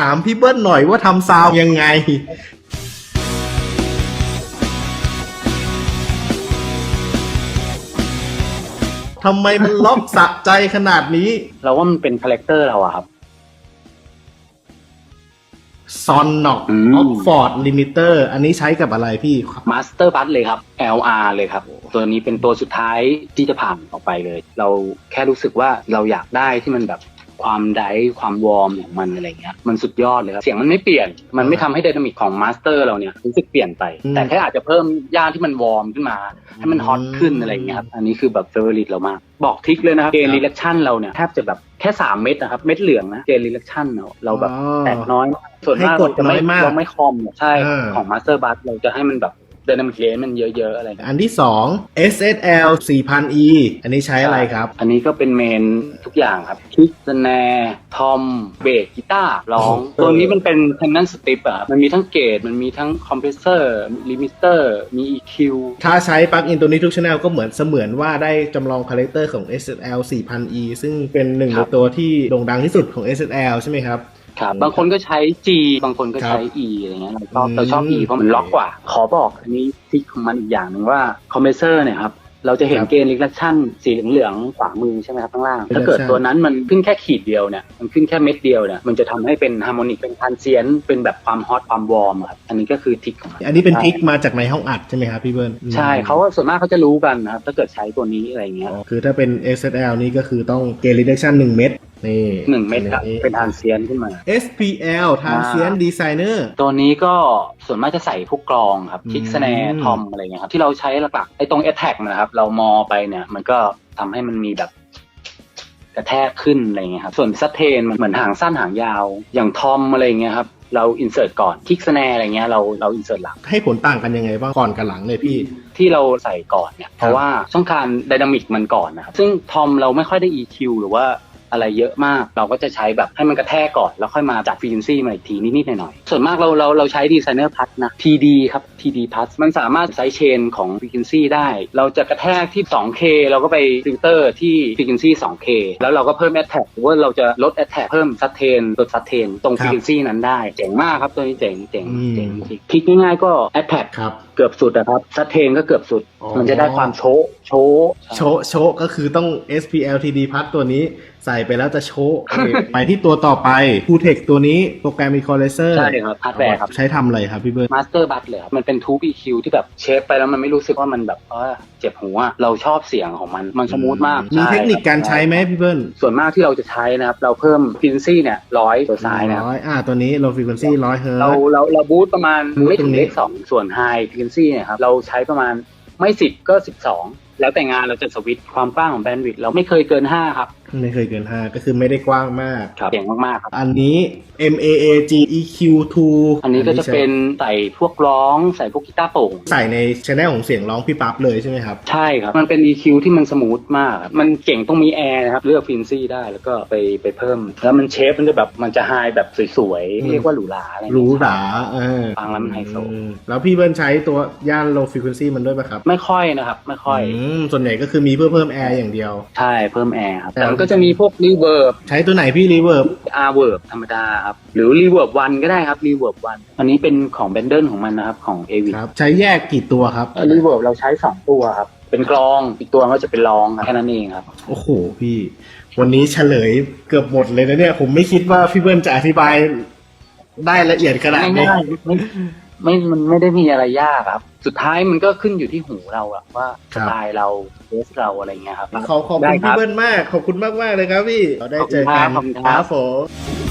ถามพี่เบิ้ลหน่อยว่าทำซาวด์ยังไง ทำไมมันล็อกสะใจขนาดนี้ เราว่ามันเป็นคาแรคเตอร์เราอะครับ ซอนน็อกอือมอกฟอร์ดลิมิเตอร์อันนี้ใช้กับอะไรพี่ มาสเตอร์บัสเลยครับ LR เลยครับ ตัวนี้เป็นตัวสุดท้ายที่จะผ่านออกไปเลย เราแค่รู้สึกว่าเราอยากได้ที่มันแบบ ความไดฟ์ความวอร์มของมันอะไรเงี้ยมันสุดยอดเลยครับเสียงมันไม่เปลี่ยน มันไม่ทำให้ไดนามิกของมาสเตอร์เราเนี่ยรู้สึกเปลี่ยนไปอืมแต่แค่อาจจะเพิ่มย่านที่มันวอร์มขึ้นมา ให้มันฮอตขึ้นอะไรเงี้ยครับอันนี้คือแบบเฟเวอริตเรามาก บอกทริกเลยนะครับเกนรีเลคชั่นเราเนี่ยแทบจะแบบแค่สามเม็ดนะครับ เม็ดเหลืองนะเกนรีเลคชั่นเราแบบอ๋อแตกน้อยมากส่วนมากให้กดเราจะไม่น้อยมากเราไม่คอมใช่อ่าของมาสเตอร์บัสเราจะให้มันแบบ เดนามิกเลนมันเยอะๆอะไรเงี้ยอันที่สอง SSL 4000E อันนี้ใช้อะไรครับ อันนี้ก็เป็นเมนทุกอย่างครับคิกสแนร์ทอมเบสกีตาร์ร้องโอ้โหตัวนี้มันเป็น t e n a n t strip อะครับมันมีทั้งเกตมันมีทั้งคอมเพรสเซอร์ลิมิเตอร์มี EQ ถ้าใช้ปลั๊กอินตัวนี้ทุกช anel ก็เหมือนเสมือนว่าได้จำลองคาแรคเตอร์ของ SSL 4000E ซึ่งเป็นหนึ่งคในรับตัวที่โด่งดังที่สุดของ SSL ใช่ไหมครับ ครับบางคนก็ใช้ G บางคนก็ใช้ E อะไรเงี้ยเราชอบอืมเราชอบ E เพราะมันล็อกกว่า ขอบอกอันนี้ที่ของมันอีกอย่างหนึ่งว่าคอมเพรสเซอร์เนี่ยครับเราจะเห็นครับเกณฑ์ reflection สีเหลืองๆขวามือใช่ไหมครับข้างล่าง Reflection ถ้าเกิดตัวนั้นมันขึ้นแค่ขีดเดียวเนี่ยมันขึ้นแค่เม็ดเดียวเนี่ยมันจะทำให้เป็นฮาร์โมนิกเป็นทานเซียนเป็นแบบความฮอตความวอร์มอะครับอันนี้ก็คือทริกของมันอันนี้เป็นทริกมาจากในห้องอัดใช่ไหมครับพี่เบิ้ลใช่เขาก็ส่วนมากเขาจะรู้กันนะครับถ้าเกิดใช้ตัวนี้อะไรเงี้ยอ๋อคือถ้าเป็น SSL นี่ก็คือต้องเก n reduction 1เม็ด นี่หนึ่งเม็ดครับอัเป็นทานเซียนขึ้นมา SPL Transient Designer ตัวนี้ก็ส่วนมากจะใส่พวกกรองครับอืมคิกสแนร์ทอมอะไรเงี้ยครับ ที่เราใช้หลักๆไอ้ตรง a t t a c นะครับ เรามอไปเนี่ย มันก็ทำให้มันมีแบบกระแทกขึ้นอะไรเงี้ยครับ ส่วนซัตเทนมันเหมือนหางสั้นหางยาว อย่างทอมอะไรเงี้ยครับเราอินเสิร์ตก่อนคิกสแนร์อะไรเงี้ยเราเราอินเสิร์ตหลัง ให้ผลต่างกันยังไงบ้างก่อนกับหลังเลยพี่ ที่เราใส่ก่อนเนี่ยเพราะว่าต้องการไดนามิกมันก่อนนะครับซึ่งทอมเราไม่ค่อยได้ EQ หรือว่า อะไรเยอะมาก เราก็จะใช้แบบให้มันกระแทกก่อนแล้วค่อยมาจัดฟรีนซี่มาอีกทีนิดๆหน่อยๆส่วนมากเราเราเราใช้ดีไซเนอร์พัทนะ TD ครับ TD พัทมันสามารถใช้เชนของฟรีนซี่ได้ เราจะกระแทกที่ 2K เราก็ไปฟิลเตอร์ที่ฟรีนซี่ 2K แล้วเราก็เพิ่ม Attack หรือว่าเราจะลด Attack เพิ่มซัตเทนลดซัตเทนตรงคฟรับรีนซี่นั้นได้ เจ๋งมากครับตัวนี้เจ๋งเจ๋งอืมเจ๋งจริงๆคลิกง่ายๆก็ Attack ครับเกือบสุดนะครับซัตเทนก็เกือบสุด อ๋อ มันจะได้ความโชะโชะโชะโชะก็คือต้อง SPL TD พัดตัวนี้ใส่ไปแล้วจะโชะไปที่ตัวต่อไป p u t e c ตัวนี้โปรแกรม Equalizer ใช่ครับฮาร์ดแวร์ครับ ใช้ทำอะไรครับพี่เบิ้ลมาสเตอร์บัตเลยครับมันเป็นทูบ EQ ที่แบบเชฟไปแล้วมันไม่รู้สึกว่ามันแบบเออเจ็บหูอะเราชอบเสียงของมัน มันสมูทมากมีช่เทคนิคการใช้ไหมพี่เบิ้ลส่วนมากที่เราจะใช้นะครับ เราเพิ่มฟินซี่เนี่ยร้อยตัวซ้ายนะครับ ร้อยอ่าตัวนี้ low frequency ร้อยเฮิร์เราต เราเราบูตประมาณบูตไม่ตรถึงงนี้เลขสองส่วนไฮฟินซี่เนี่ยครับเราใช้ประมาณไม่สิบก็สิบสอง แล้วแต่งานเราจะสวิตช์ความกว้างของแบนด์วิดต์เราไม่เคยเกินห้าครับ ไม่เคยเกิน5ก็คือไม่ได้กว้างมากครับเสียงมากๆครับ อันนี้ MAAG EQ2 อันนี้ก็จะเป็นใส่พวกร้องใส่พวกกีตาร์โปร่งใส่ในช anel ของเสียงร้องพี่ปั๊บเลยใช่ไหมครับ ใช่ครับ มันเป็น EQ ที่มันสมูทมากครับมันเก่งต้องมีแอร์นะครับ เลือกฟินซี่ได้แล้วก็ไปไปเพิ่ม แล้วมันเชฟมันจะแบบมันจะไฮแบบสวยอืมๆเรียกว่าหรูหราอะไรหรูหราเออฟังแล้วมันไฮโซอืมแล้วพี่เบิ้ลใช้ตัวย่าน low frequency มันด้วยปะครับ ไม่ค่อยนะครับ ไม่ค่อยอืมส่วนใหญ่ก็คือมีเพื่อเพิ่มแอร์อย่างเดียว ใช่เพิ่มแอร์ครับแต่แต่มันก็จะมีพวกรีเวิร์บใช้ตัวไหนพี่ reverb อาร์เวิร์บธรรมดาครับ หรือรีเวิร์บวันก็ได้ครับรีเวิร์บวันอันนี้เป็นของแบนเดิลของมันนะครับของเอวิครับใช้แยกกี่ตัวครับรีเวิร์บเราใช้สองตัวครับ เป็นกลองอีกตัวก็จะเป็นรองครับแค่นั้นเองครับ โอ้โหพี่ วันนี้เฉลยเกือบหมดเลยนะเนี่ยผมไม่คิดว่าพี่เบิ้ลจะอธิบาย ได้ละเอียดขนาดนี้ ง่ายๆไม่ไม่มันไม่ได้มีอะไรยากครับ สุดท้ายมันก็ขึ้นอยู่ที่หูเราอะว่าคสรับ ไตล์เราเทสเราอะไรเงี้ยครับ ขอขอบได้คุณครัพี่บเบิ้ลมาก ขอบคุณมากมากๆเลยครับพี่เราได้เจอกันขอบคุณครับผม